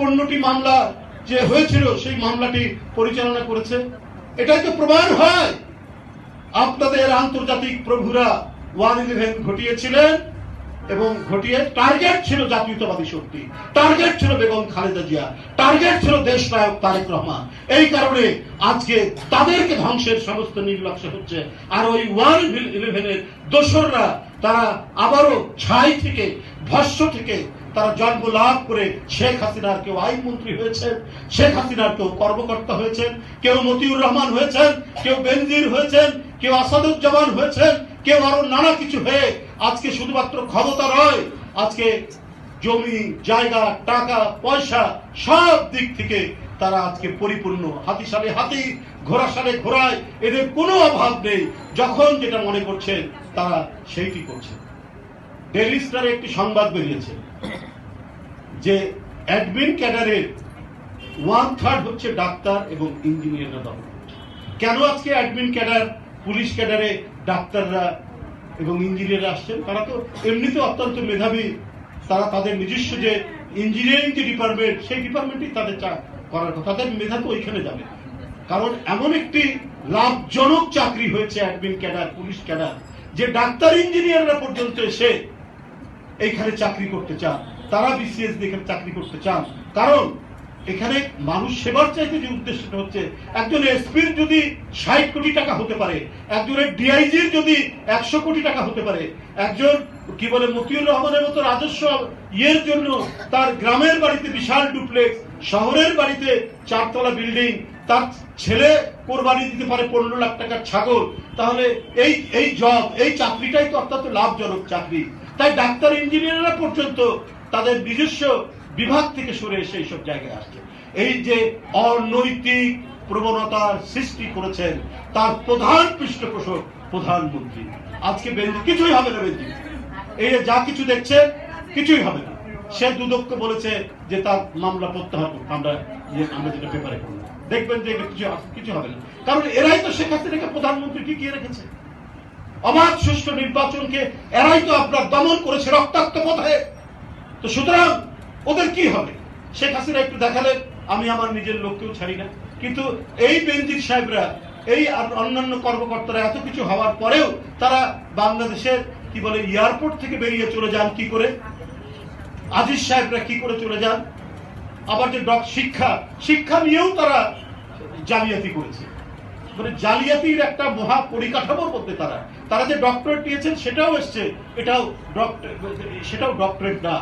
পনেরোটি মামলা যে হয়েছিল, সেই মামলাটি পরিচালনা করেছে। এটাই তো প্রমাণ হয়। আপনাদের আন্তর্জাতিক প্রভুরা ওয়ান ইলেভেন ঘটিয়েছিলেন এবং ঘটিয়ে টার্গেট ছিল জাতীয়তাবাদী শক্তি। টার্গেট ছিল বেগম খালেদা জিয়া। টার্গেট ছিল দেশ নায়ক তারেক রহমান। এই কারণে আজকে তাদেরকে ধ্বংসের সমস্ত নির্লক্ষ্য হচ্ছে। আর ওই ওয়ান ইলেভেনের দোসররা, তারা আবারও ছাই থেকে, ভস্য থেকে তারা জন্ম লাভ করে শেখ হাসিনার কেউ আইনমন্ত্রী হয়েছেন, শেখ হাসিনার কেউ কর্মকর্তা হয়েছেন, কেউ মতিউর রহমান হয়েছেন, কেউ বেনজির হয়েছেন, কেউ আসাদুজ্জামান হয়েছেন, কেউ আরও নানা কিছু হয়ে আজকে শুধুমাত্র ক্ষমতা নয়, আজকে জমি, জায়গা, টাকা, পয়সা সব দিক থেকে তারা আজকে পরিপূর্ণ হাতি সালে হাতি ঘোড়া সালে ঘোড়ায়, এদের কোনো অভাব নেই। যখন যেটা মনে করছেন, তারা সেইটি করছে ডেলি স্টারে একটি সংবাদ বেরিয়েছে। যে অ্যাডমিন ক্যাডারের ওয়ান থার্ড হচ্ছে ডাক্তার এবং ইঞ্জিনিয়াররা দখল কেন আজকে অ্যাডমিন ক্যাডার পুলিশ ক্যাডারে ডাক্তাররা এবং ইঞ্জিনিয়াররা আসছেন? তারা তো এমনিতে অত্যন্ত মেধাবী। তারা তাদের নিজস্ব যে ইঞ্জিনিয়ারিং যে ডিপার্টমেন্ট সেই ডিপার্টমেন্টই তাদের করার কথা। তাদের মেধা তো ওইখানে যাবে। কারণ এমন একটি লাভজনক চাকরি হয়েছে অ্যাডমিন ক্যাডার পুলিশ ক্যাডার যে ডাক্তার ইঞ্জিনিয়াররা পর্যন্ত এসে এইখানে চাকরি করতে চান। তারা বিসিএস দিয়ে এখানে চাকরি করতে চান। কারণ এখানে মানুষ সেবার চাইতে যে উদ্দেশ্যটা হচ্ছে, একজন এসপির যদি ষাট কোটি টাকা হতে পারে, একজনের ডিআইজির যদি একশো কোটি টাকা হতে পারে, একজন কি বলে মতিউর রহমানের মতো রাজস্ব ইয়ের জন্য তার গ্রামের বাড়িতে বিশাল ডুপ্লেক্স, শহরের বাড়িতে চারতলা বিল্ডিং, তার ছেলে কোরবানি দিতে পারে পনেরো লাখ টাকার ছাগল, তাহলে এই এই জব এই চাকরিটাই তো অত্যন্ত লাভজনক চাকরি। তাই ডাক্তার ইঞ্জিনিয়াররা পর্যন্ত তাদের নিজস্ব বিভাগ থেকে সরে এসে এইসব জায়গায় আসছে। এই যে অনৈতিক প্রবণতার সৃষ্টি করেছেন, তার প্রধান পৃষ্ঠপোষক প্রধানমন্ত্রী আজকে বেঞ্জি কিছুই হবে না বেঞ্জি এই যা কিছু দেখছে, কিছুই হবে না। সে দুদককে বলেছে যে তার মামলা প্রত্যাহার করতে আমরা আমরা যেটা পেপারে করলাম। দেখবেন যে কিছু কিছু হবে না। কারণ এরাই তো শেখ হাসিনাকে প্রধানমন্ত্রী টিকিয়ে রেখেছে। অবাধ সুষ্ঠু নির্বাচনকে এরাই তো আপনার দমন করেছে রক্তাক্ত পথে। তো সুতরাং ওদের কি হবে? শেখ হাসিনা একটু দেখালে আমি আমার নিজের লোককেও ছাড়ি না। কিন্তু এই বেঞ্জির সাহেবরা, এই অন্যান্য কর্মকর্তারা এত কিছু হওয়ার পরেও তারা বাংলাদেশের কি বলে, এয়ারপোর্ট থেকে বেরিয়ে চলে যান কি করে? আজিজ সাহেবরা কি করে চলে যান? আবার যে ডক, শিক্ষা শিক্ষা নিয়েও তারা জালিয়াতি করেছে। মানে জালিয়াতির একটা মহা পরিকাঠামোর মধ্যে তারা। তারা যে ডক্টরেট নিয়েছেন সেটাও এসছে। এটাও ডক্টর, সেটাও ডক্টরেট না।